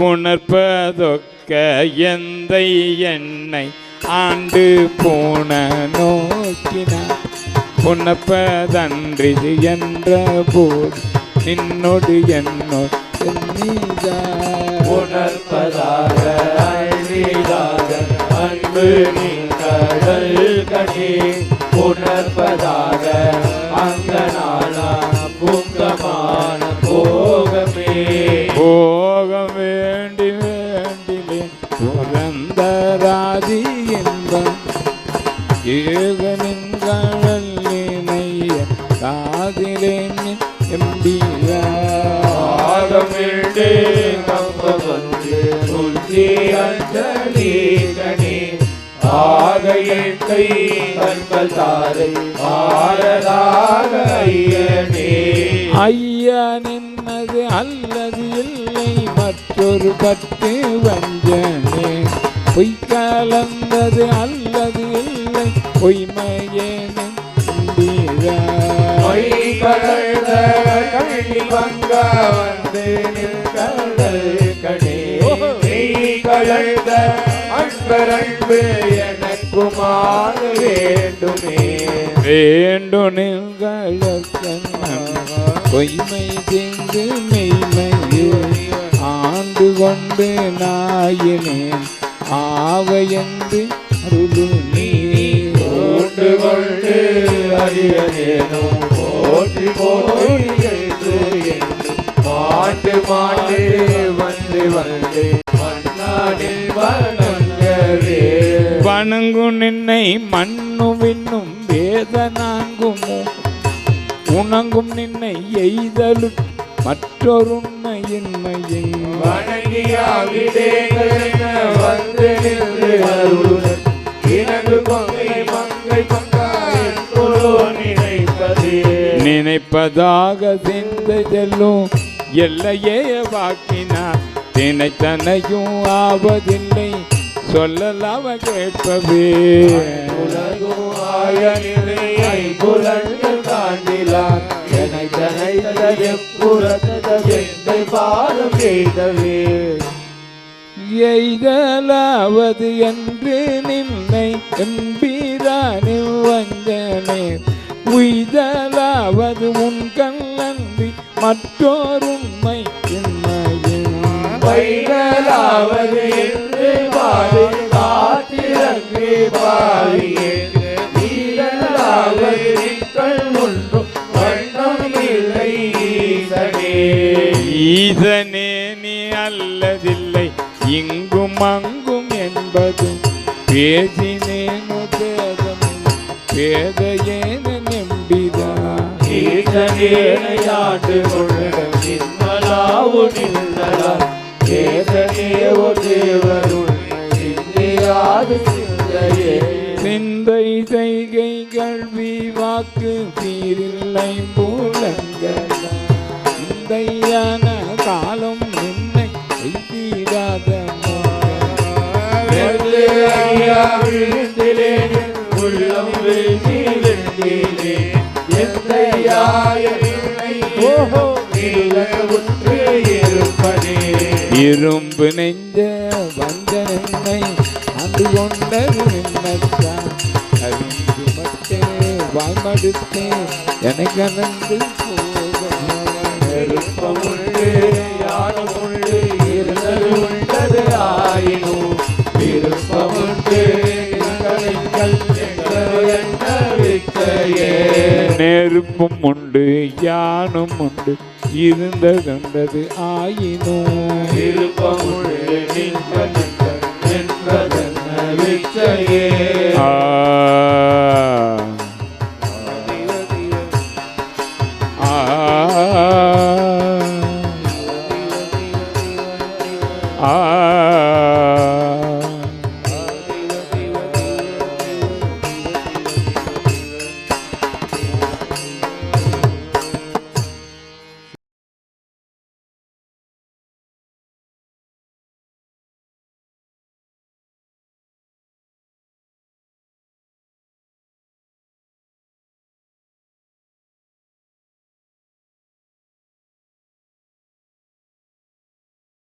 புணர்ப்பதொக்க எந்த என்னை ஆண்டு போன நோக்கினார் புணர்ப்பதன்றி என்ற போது நின்னோடு என்னோடு எண்ணிதார். உணர்ப்பதாக அன்பு நீ கடல் கனி உணர்ப்பதாக அஞ்சலி கனி ஆக எட்டை கண்கள் தாரை ஆரதாக ஐயனே. ஐயா நின்னது அல்லது இல்லை மற்றொரு பத்து வஞ்சனே. பொய் கலந்தது அல்லது இல்லை பொய்மையே பொய் கடந்த கண்ணி பங்க வந்து கலந்த அன்பரன்பு எனக்குமாக வேண்டுமே. வேண்டு நில்களக்கண்ணன் பொய்மை தீங்கு மெய்மையே ஆண்டு கொண்டு நாயினேன். ஆவ என்று அருளு நீ கொண்டு கொண்டு அரியனேனும் போற்றி போற்றி மாட்டு மாட்டு வந்து வந்து. வணங்கு நின்னை மண்ணு விண்ணும் வேதனாங்கும் உணங்கும் நின்னை எய்தலு மற்றொருண்மையின்மையின் நினைப்பதாக சிந்தை செல்லும். எல்லையே வாக்கினார். தினைத்தனையும் ஆவதில்லை. சொல்லலாவ கேட்பவே உலகும் ஆய நிலையை புலன்கள் காண்டிலார் என்னை தனைத்த எப்புறத்த எந்தை பாதம் எய்தவே எய்தலாவது என்று நின்னை எம்பீரானில் வந்தனே உய்தலாவது உன் கல்லன்றி மற்றோருண்மை வைகலாவது என்று பாடு காத்திரங்கு நீலாவது நிற்கள் ஒன்றும் வண்ணம் இல்லை ஈசனே. ஈசனே நீ அல்லதில்லை. இங்கும் அங்கும் என்பது பேசினேனோ பேதமும் பேதையேன நம்பிதா. ஈசனேனை ஆண்டு கொள்ள ஒரு தேவருண்மை சிந்தியாது சிந்தையே சிந்தை செய்கை கல்வி வாக்கு சீரில்லை பூலங்கள். சிந்தையான காலம் நின்னை செய்திடாத வெள்ளு ஐயா விழுந்திலே உள்ளம் வெள்ளி வெண்டிலே எந்தையாய உற்று இருப்பனே. இரும்பு நெஞ்ச வந்த வஞ்சனை அது கொண்டது நின்னத்தான் அருந்து மட்டே வாய்மடுத்தே எனக்கு அனந்து விருப்பமுண்டு நெருப்பும் உண்டு யானும் உண்டு. இருந்ததுண்டது ஆயினும். விருப்பமுண்டு நின்ற என்பதென்ன வித்தையே ஆ ஆ ஆ